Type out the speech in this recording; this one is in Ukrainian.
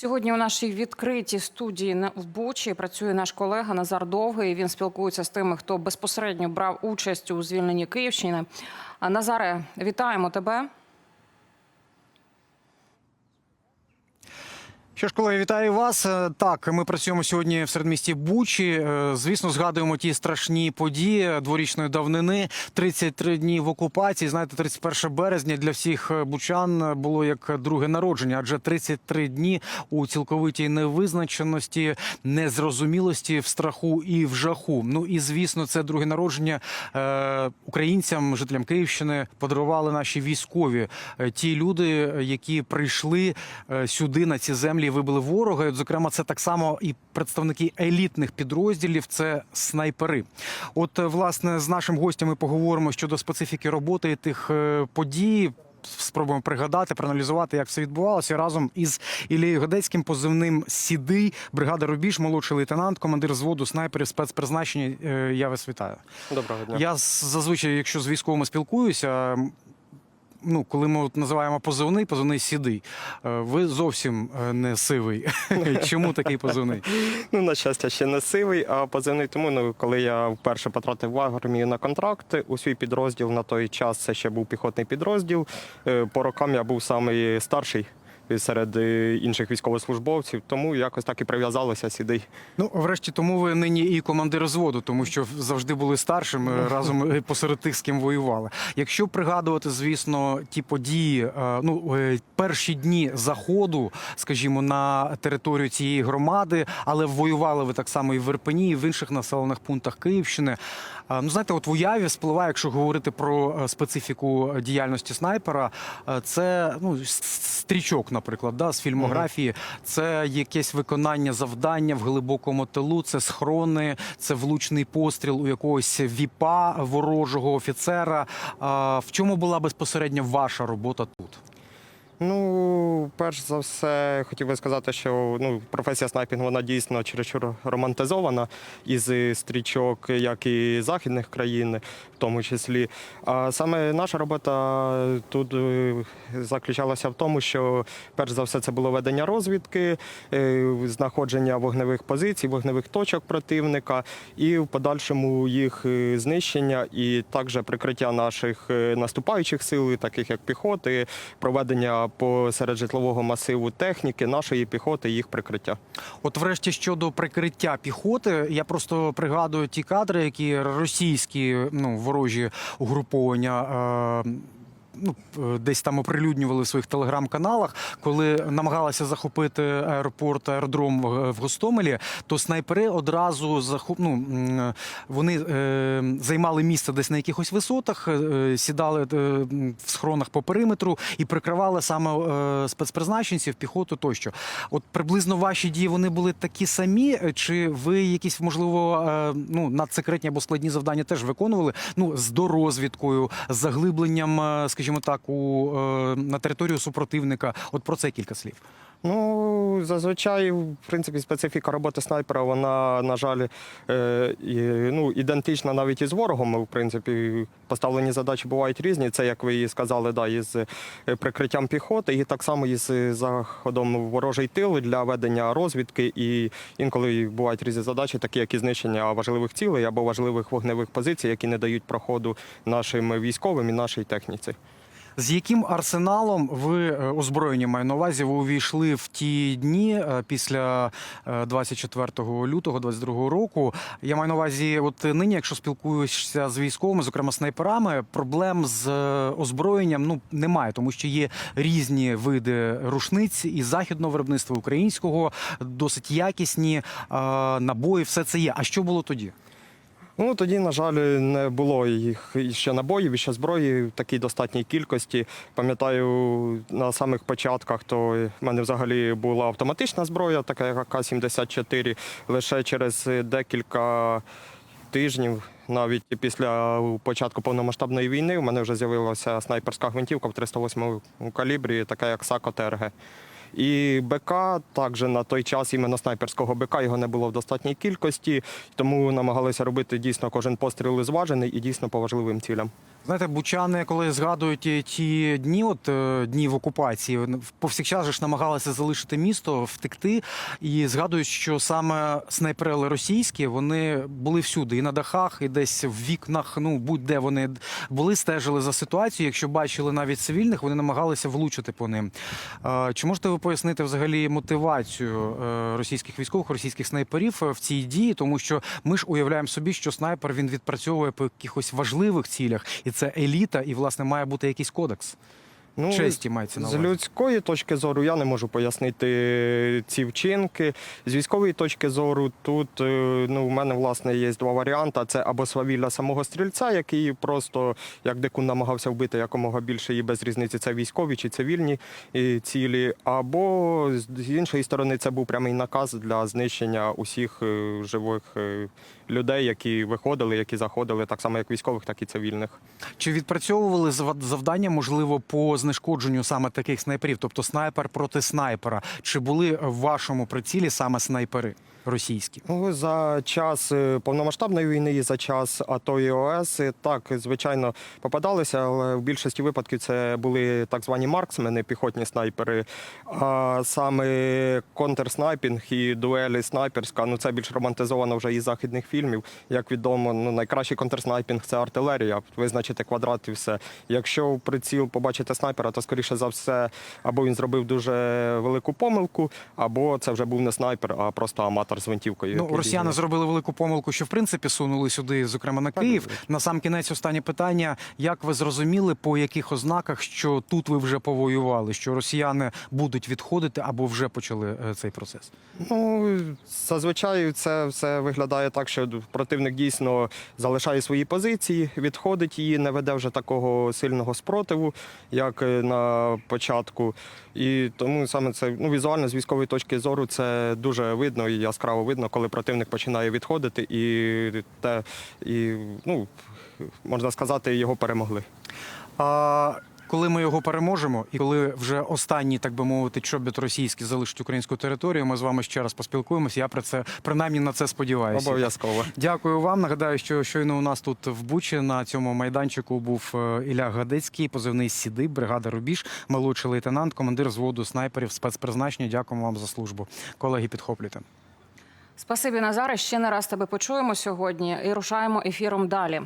Сьогодні у нашій відкритій студії в Бучі працює наш колега Назар Довгий. Він спілкується з тими, хто безпосередньо брав участь у звільненні Київщини. Назаре, вітаємо тебе. Що ж, колеги, вітаю вас. Е, Так, ми працюємо сьогодні в середмісті Бучі. Е, Звісно, згадуємо ті страшні події дворічної давнини. 33 дні в окупації. Знаєте, 31 березня для всіх е, бучан було як друге народження, адже 33 дні у цілковитій невизначеності, незрозумілості, в страху і в жаху. Ну і звісно, це друге народження українцям, жителям Київщини, подарували наші військові. Ті люди, які прийшли сюди на ці землі, і вибили ворога. І, от, зокрема, це так само і представники елітних підрозділів. Це снайпери. От, е, власне, з нашим гостем ми поговоримо щодо специфіки роботи тих е, подій. Спробуємо пригадати, проаналізувати, як все відбувалося разом із Ілією Годецьким, позивним Сідий, бригада Рубіж, молодший лейтенант, командир зводу снайперів спецпризначення. Е, Я вас вітаю. Доброго дня. Я зазвичай, якщо з військовими спілкуюся, ну коли ми от називаємо позивний, позивний сідий. е, Ви зовсім е, не сивий. Чому такий позивний? Ну, на щастя, ще не сивий, а позивний тому, ну, коли я вперше потратив в армію на контракт у свій підрозділ, на той час це ще був піхотний підрозділ. Е, По рокам я був самий старший серед е, інших військовослужбовців, тому якось так і прив'язалося сюди. Ну, врешті, тому ви нині і командир зводу, тому що завжди були старшими разом е, посеред тих, з ким воювали. Якщо пригадувати, звісно, ті події, е, ну перші дні заходу, скажімо, на територію цієї громади, але воювали ви так само і в Ірпені, і в інших населених пунктах Київщини. Ну, знаєте, от в уяві спливає, якщо говорити про специфіку діяльності снайпера, це ну стрічок, наприклад, да, з фільмографії. Це якесь виконання завдання в глибокому тилу, це схорони, це влучний постріл у якогось віпа ворожого офіцера. А, в чому була безпосередньо ваша робота тут? Ну, перш за все, хотів би сказати, що ну, професія снайпінгу вона дійсно чересчур романтизована із стрічок, як і західних країн, в тому числі. А саме наша робота тут е, заключалася в тому, що перш за все це було ведення розвідки, е, знаходження вогневих позицій, вогневих точок противника і в подальшому їх е, знищення, і також прикриття наших наступаючих сил, таких як піхоти, проведення посеред житлового масиву техніки, нашої піхоти, їх прикриття. От, врешті, щодо прикриття піхоти, я просто пригадую ті кадри, які російські ну ворожі угруповання. Е- Ну, е, десь там оприлюднювали в своїх телеграм-каналах, коли намагалися захопити аеропорт, аеродром в в Гостомелі, то снайпери одразу захоп... ну, вони е, займали місце десь на якихось висотах, е, сідали е, в схронах по периметру і прикривали саме е, спецпризначенців, піхоту тощо. От приблизно ваші дії вони були такі самі, е, чи ви якісь можливо е, ну надсекретні або складні завдання теж виконували? Ну з дорозвідкою, з заглибленням, е, скажімо так, у е, на територію супротивника. От про це кілька слів. Ну, зазвичай, в принципі, специфіка роботи снайпера, вона, на жаль, е, ну, ідентична навіть із ворогом. В принципі, поставлені задачі бувають різні. Це, як ви і сказали, да, із е, прикриттям піхоти, і так само із заходом в ворожий тил для ведення розвідки. І інколи бувають різні задачі, такі як і знищення важливих цілей або важливих вогневих позицій, які не дають проходу нашим військовим і нашій техніці. З яким арсеналом ви е, озброєні маю на увазі? Ви увійшли в ті дні е, після е, 24 лютого 22 року. Я маю на увазі, от нині, якщо спілкуєшся з військовими, зокрема снайперами, проблем з е, озброєнням ну немає, тому що є різні види рушниць і західного виробництва українського, досить якісні е, набої. Все це є. А що було тоді? Ну тоді, на жаль, не було їх ще набоїв, ще зброї в такій достатній кількості. Пам'ятаю, на самих початках то в мене взагалі була автоматична зброя, така як АК-74. Лише через декілька тижнів, навіть після початку повномасштабної війни, у мене вже з'явилася снайперська гвинтівка в 308 калібрі, така як САКО ТРГ. І БК також на той час іменно снайперського БК його не було в достатній кількості, тому намагалися робити дійсно кожен постріл зважений і дійсно по важливим цілям. Знаєте, бучани, коли згадують ті- ті дні, от е, дні в окупації, повсякчас ж намагалися залишити місто, втекти, і згадують, що саме снайпери російські вони були всюди, і на дахах, і десь в вікнах. Ну будь-де вони були, стежили за ситуацією. Якщо бачили навіть цивільних, вони намагалися влучити по ним. Е, Чи можете ви пояснити взагалі мотивацію е, російських військових, російських снайперів е, в цій дії? Тому що ми ж уявляємо собі, що снайпер він відпрацьовує по якихось важливих цілях, і це еліта, і власне має бути якийсь кодекс. Ну, Честі мається на З людської точки зору я не можу пояснити ці вчинки. З військової точки зору тут е, ну, у мене власне є два варіанти: це або свавілля самого стрільця, який просто як дикун намагався вбити якомога більше і без різниці, це військові чи цивільні е, цілі, або з- іншої сторони це був прямий наказ для знищення усіх е, живих е, людей, які виходили, які заходили, так само як військових, так і цивільних. Чи відпрацьовували зав- завдання, можливо, по знешкодженню саме таких снайперів, тобто снайпер проти снайпера? Чи були в вашому прицілі саме снайпери російські? Ну, за час е, повномасштабної війни і за час АТО і ОС, так, звичайно, попадалися, але в більшості випадків це були так звані марксмени, піхотні снайпери. А саме контрснайпінг і дуелі снайперська, ну це більш романтизовано вже із західних фільмів. Як відомо, ну найкращий контрснайпінг це артилерія, визначити квадрат і все. Якщо в приціл побачите снайпера, то скоріше за все, або він зробив дуже велику помилку, або це вже був не снайпер, а просто аматор з гвинтівкою. Ну, росіяни зробили велику помилку, що в принципі сунули сюди, зокрема на Київ. На сам кінець останнє питання: як ви зрозуміли, по яких ознаках, що тут ви вже повоювали, що росіяни будуть відходити або вже почали е, цей процес? Ну, зазвичай це все виглядає так, що противник дійсно залишає свої позиції, відходить і не веде вже такого сильного спротиву, як е, на початку. І тому саме це ну, візуально з військової точки зору це дуже видно і яскраво видно, коли противник починає відходити, і те, і ну, можна сказати, його перемогли. А коли ми його переможемо, і коли вже останній, так би мовити, чобіт російський залишить українську територію, ми з вами ще раз поспілкуємося. Я про це принаймні на це сподіваюся. Обов'язково. Дякую вам. Нагадаю, що щойно у нас тут в Бучі на цьому майданчику був е, Ілля Гадецький, позивний Сіди, бригада Рубіж, молодший лейтенант, командир зводу снайперів спецпризначення. Дякуємо вам за службу. Колеги, підхоплюйте. Спасибі, Назаре. Ще не раз тебе почуємо сьогодні і рушаємо ефіром далі.